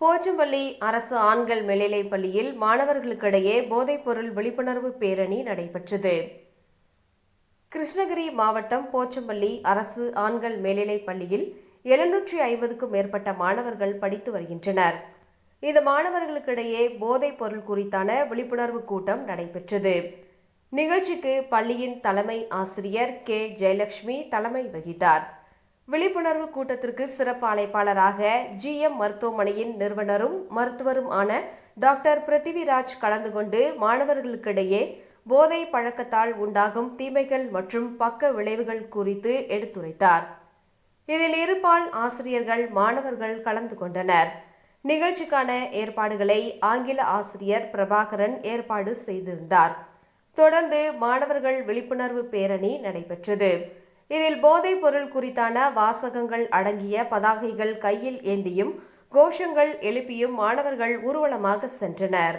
போச்சம்பள்ளி அரசு ஆண்கள் மேல்நிலைப் பள்ளியில் மாணவர்களுக்கிடையே போதைப்பொருள் விழிப்புணர்வு பேரணி நடைபெற்றது. கிருஷ்ணகிரி மாவட்டம் போச்சம்பள்ளி அரசு ஆண்கள் மேல்நிலைப் பள்ளியில் எழுநூற்றி ஐம்பதுக்கும் மேற்பட்ட மாணவர்கள் படித்து வருகின்றனர். இந்த மாணவர்களுக்கிடையே போதைப் பொருள் குறித்தான விழிப்புணர்வு கூட்டம் நடைபெற்றது. நிகழ்ச்சிக்கு பள்ளியின் தலைமை ஆசிரியர் கே. ஜெயலட்சுமி தலைமை வகித்தார். விழிப்புணர்வு கூட்டத்திற்கு சிறப்பு அழைப்பாளராக ஜிஎம் மருத்துவமனையின் நிறுவனரும் மருத்துவரும் ஆன டாக்டர் பிருத்திவிராஜ் கலந்து கொண்டு மாணவர்களுக்கிடையே போதை பழக்கத்தால் உண்டாகும் தீமைகள் மற்றும் பக்க விளைவுகள் குறித்து எடுத்துரைத்தார். இதில் இருபால் ஆசிரியர்கள் மாணவர்கள் கலந்து கொண்டனர். நிகழ்ச்சிக்கான ஏற்பாடுகளை ஆங்கில ஆசிரியர் பிரபாகரன் ஏற்பாடு செய்திருந்தார். தொடர்ந்து மாணவர்கள் விழிப்புணர்வு பேரணி நடைபெற்றது. இதில் போதைப் பொருள் குறித்தான வாசகங்கள் அடங்கிய பதாகைகள் கையில் ஏந்தியும் கோஷங்கள் எழுப்பியும் மாணவர்கள் ஊர்வலமாக சென்றனர்.